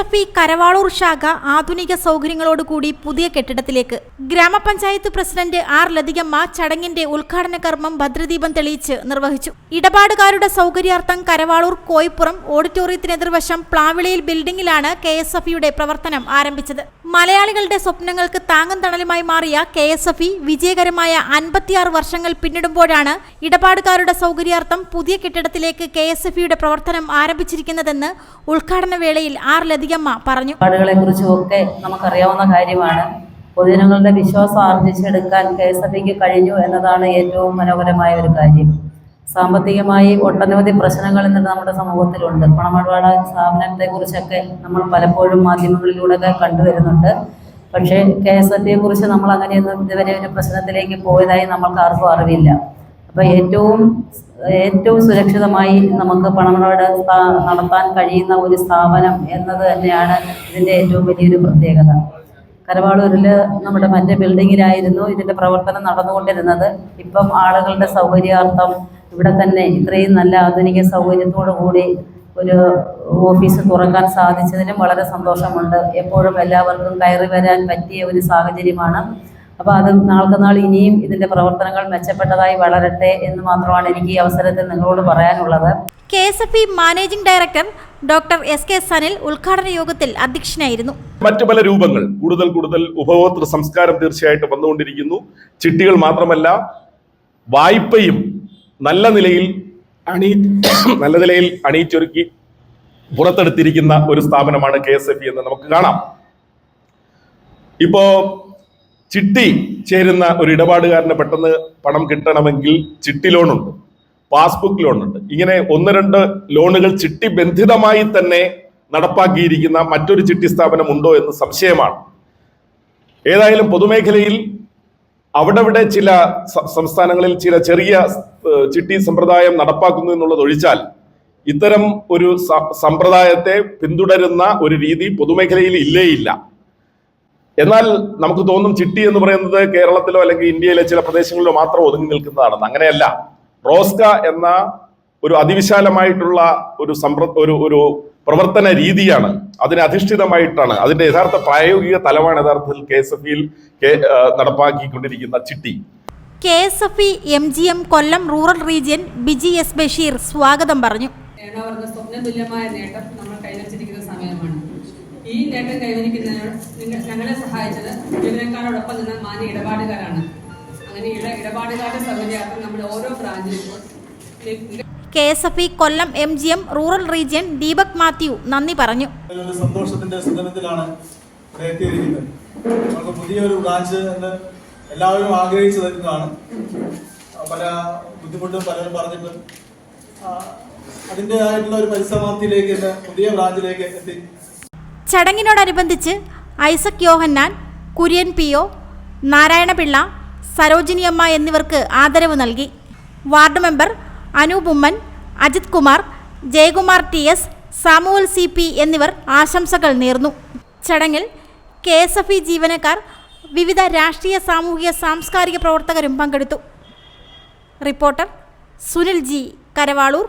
I Karavaloor ശാഖ ആധുനിക സൗകര്യങ്ങളോടുകൂടി പുതിയ കെട്ടിടത്തിലേക്ക്. ഗ്രാമപഞ്ചായത്ത് പ്രസിഡന്റ് ആർ ലതികമ്മ ചടങ്ങിന്റെ ഉദ്ഘാടന കർമ്മം ഭദ്രദീപം തെളിയിച്ച് നിർവഹിച്ചു. ഇടപാടുകാരുടെ സൗകര്യാർത്ഥം കരവാളൂർ കോയിപ്പുറം ഓഡിറ്റോറിയത്തിനെതിർവശം പ്ലാവിളയിൽ ബിൽഡിംഗിലാണ് കെ എസ് എഫ് ഇയുടെ പ്രവർത്തനം ആരംഭിച്ചത്. മലയാളികളുടെ സ്വപ്നങ്ങൾക്ക് താങ്ങും തണലുമായി മാറിയ കെ എസ് എഫ് ഇ വിജയകരമായ അൻപത്തിയാറ് വർഷങ്ങൾ പിന്നിടുമ്പോഴാണ് ഇടപാടുകാരുടെ സൗകര്യാർത്ഥം പുതിയ കെട്ടിടത്തിലേക്ക് കെ എസ് എഫ് ഇയുടെ പ്രവർത്തനം ആരംഭിച്ചിരിക്കുന്നതെന്ന് ഉദ്ഘാടന വേളയിൽ ആർ ലതികമ്മ പറഞ്ഞു. പാടുകളെ കുറിച്ചും ഒക്കെ നമുക്കറിയാവുന്ന കാര്യമാണ്. പൊതുജനങ്ങളുടെ വിശ്വാസം ആർജിച്ചെടുക്കാൻ കെ എസ് എഫ് ഇക്ക് കഴിഞ്ഞു എന്നതാണ് ഏറ്റവും മനോഹരമായ ഒരു കാര്യം. സാമ്പത്തികമായി ഒട്ടനവധി പ്രശ്നങ്ങൾ ഇന്ന് നമ്മുടെ സമൂഹത്തിലുണ്ട്. പണമിടപാട് സ്ഥാപനത്തെ കുറിച്ചൊക്കെ നമ്മൾ പലപ്പോഴും മാധ്യമങ്ങളിലൂടെ കണ്ടുവരുന്നുണ്ട്. പക്ഷേ കെ എസ് എഫ് കുറിച്ച് നമ്മൾ അങ്ങനെയൊന്നും ഇതുവരെ ഒരു പ്രശ്നത്തിലേക്ക് പോയതായി നമ്മൾക്ക് ആർക്കും അറിവില്ല. അപ്പോൾ ഏറ്റവും ഏറ്റവും സുരക്ഷിതമായി നമുക്ക് പണമിടപാട് നടത്താൻ കഴിയുന്ന ഒരു സ്ഥാപനം എന്നത് തന്നെയാണ് ഇതിന്റെ ഏറ്റവും വലിയൊരു പ്രത്യേകത. കരവാളൂരിൽ നമ്മുടെ മറ്റേ ബിൽഡിങ്ങിലായിരുന്നു ഇതിന്റെ പ്രവർത്തനം നടന്നുകൊണ്ടിരുന്നത്. ഇപ്പം ആളുകളുടെ സൗകര്യാർത്ഥം ഇവിടെ തന്നെ ഇത്രയും നല്ല ആധുനിക സൗകര്യത്തോടു കൂടി ഒരു ഓഫീസ് തുറക്കാൻ സാധിച്ചതിനും വളരെ സന്തോഷമുണ്ട്. എപ്പോഴും എല്ലാവർക്കും കയറി വരാൻ പറ്റിയ ഒരു സാഹചര്യമാണ്. അപ്പോൾ അത് നാൾക്ക് നാൾ ഇനിയും ഇതിന്റെ പ്രവർത്തനങ്ങൾ മെച്ചപ്പെട്ടതായി വളരട്ടെ എന്ന് മാത്രമാണ് എനിക്ക് ഈ അവസരത്തിൽ നിങ്ങളോട് പറയാനുള്ളത്. K S F E managing director doctor S K Sanil ഉദ്ഘാടന യോഗത്തിൽ അധ്യക്ഷനായിരുന്നു. മറ്റു പല രൂപങ്ങൾ കൂടുതൽ കൂടുതൽ ഉപഭോക്തൃ സംസ്കാരം തീർച്ചയായിട്ടും വന്നുകൊണ്ടിരിക്കുന്നു. ചിട്ടികൾ മാത്രമല്ല വായ്പയും നല്ല നിലയിൽ അണി നല്ല നിലയിൽ അണിയിച്ചൊരുക്കി പുറത്തെടുത്തിരിക്കുന്ന ഒരു സ്ഥാപനമാണ് കെ എസ് എഫ് ഇ എന്ന് നമുക്ക് കാണാം. ഇപ്പോ ചിട്ടി ചേരുന്ന ഒരു ഇടപാടുകാരന് പെട്ടെന്ന് പണം കിട്ടണമെങ്കിൽ ചിട്ടി ലോൺ ഉണ്ട് പാസ്ബുക്ക് ലോൺ ഉണ്ട് ഇങ്ങനെ ഒന്ന് രണ്ട് ലോണുകൾ ചിട്ടി ബന്ധിതമായി തന്നെ നടപ്പാക്കിയിരിക്കുന്ന മറ്റൊരു ചിട്ടി സ്ഥാപനം ഉണ്ടോ എന്ന് സംശയമാണ്. ഏതായാലും പൊതുമേഖലയിൽ അവിടെവിടെ ചില സംസ്ഥാനങ്ങളിൽ ചില ചെറിയ ചിട്ടി സമ്പ്രദായം നടപ്പാക്കുന്നു എന്നുള്ളത് ഒഴിച്ചാൽ ഇത്തരം ഒരു സമ്പ്രദായത്തെ പിന്തുടരുന്ന ഒരു രീതി പൊതുമേഖലയിൽ ഇല്ല എന്നാൽ നമുക്ക് തോന്നും ചിട്ടി എന്ന് പറയുന്നത് കേരളത്തിലോ അല്ലെങ്കിൽ ഇന്ത്യയിലെ ചില പ്രദേശങ്ങളിലോ മാത്രം ഒതുങ്ങി നിൽക്കുന്നതാണെന്ന്. അങ്ങനെയല്ല. റോസ്ക എന്ന ഒരു അതിവിശാലമായിട്ടുള്ള ഒരു സമ്പ്ര ഒരു ഒരു പ്രവർത്തന രീതിയാണ് അതിനെ അധിഷ്ഠിതമായിട്ടാണ് അതിന്റെ യഥാർത്ഥ പ്രായോഗിക തലമാണ് യഥാർത്ഥത്തിൽ കെ എസ് എഫ് ഇയിൽ നടപ്പാക്കിക്കൊണ്ടിരിക്കുന്ന ചിട്ടി. K S F E M G M Kollam rural region Biji S Basheer സ്വാഗതം പറഞ്ഞു. സ്വപ്ന തുല്യമായ നേട്ടം നമ്മൾ കൈവച്ചിരിക്കുന്ന സമയമാണ്. ഈ നേട്ടം കൈവരിക്കുന്നതിന് നിങ്ങൾ ഞങ്ങളെ സഹായിച്ചത് ജീവനക്കാരോടൊപ്പം നിന്ന മാന്യ ഇടപാടുകാരാണ്. അങ്ങനെ ഇട ഇടപാടുകാരുടെ സൗകര്യാർത്ഥം നമ്മുടെ ഓരോ ബ്രാഞ്ചിലും K S F E Kollam M G M rural region Deepak Mathew നന്ദി പറഞ്ഞു. സന്തോഷത്തിന്റെ സുദിനത്തിലാണ് ഇവിടെ എത്തിയിരിക്കുന്നത് നമുക്ക് പുതിയൊരു ബ്രാഞ്ച് എന്ന് എല്ലാവരും ആഗ്രഹിച്ചു തരുന്നതാണ് പല ബുദ്ധിമുട്ടും പലരും പറഞ്ഞിട്ടുണ്ട്. അതിന്റെതായിട്ടുള്ള ഒരു പരിസമാപ്തിയിലേക്ക് പുതിയ ബ്രാഞ്ചിലേക്ക് എത്തി. ചടങ്ങിനോടനുബന്ധിച്ച് ഐസക് യോഹന്നാൻ കുര്യൻ പി ഒ നാരായണപിള്ള സരോജിനിയമ്മ എന്നിവർക്ക് ആദരവ് നൽകി. Ward member Anoop Oommen Ajith Kumar Jayakumar T S Samuel C P എന്നിവർ ആശംസകൾ നേർന്നു. ചടങ്ങിൽ കെ എസ് എഫ് ഇ ജീവനക്കാർ വിവിധ രാഷ്ട്രീയ സാമൂഹിക സാംസ്കാരിക പ്രവർത്തകരും പങ്കെടുത്തു. Reporter Sunil G Karavaloor